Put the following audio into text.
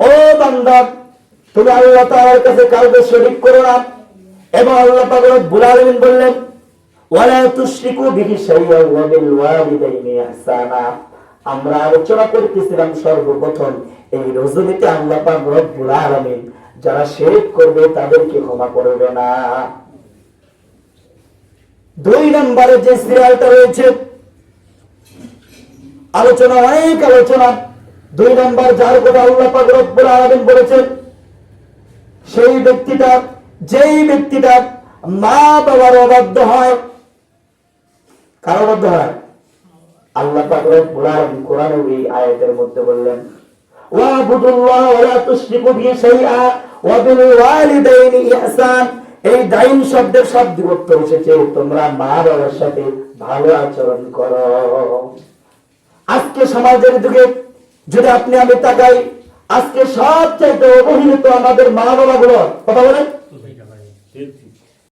ও বান্দা, তুমি আল্লাহ তাআলার কাছে কাউকে শরীক করো না। এবং আল্লাহ পাক রব্বুল আলামিন বললেন, ওয়ালা তুশরিকু বিহি ওয়া বিল ইহসানা আমরা আলোচনা করতেছিলাম সর্বপ্রথম, এই রজনীতে আল্লাহ পাক রব্বুল আলামিন যারা শিরক করবে তাদেরকে ক্ষমা করবে না। দুই নম্বরে যে সিরিয়ালটা রয়েছে, আলোচনা, অনেক আলোচনা। দুই নম্বর যার কথা আল্লাহ পাক রব্বুল আলামিন বলেছেন, সেই ব্যক্তিটা, যেই ব্যক্তিটা মা বাবার অবাধ্য হয়, কার অবাধ্য হয়? আল্লাহ পাক রব্বুল আলামিন এই আয়াতের মধ্যে বললেন তুশরিকু বিহি শাইআ ওয়া বিল ওয়ালিদাইনি ইহসান। এই দাইন শব্দের শব্দ তোমরা মা বাবার সাথে ভালো আচরণ করো। আজকে সমাজের যুগে যদি আপনি আমি তাকাই আজকে সবচাইতে অবহেলিত আমাদের মা বাবা গুলো কথা বলেন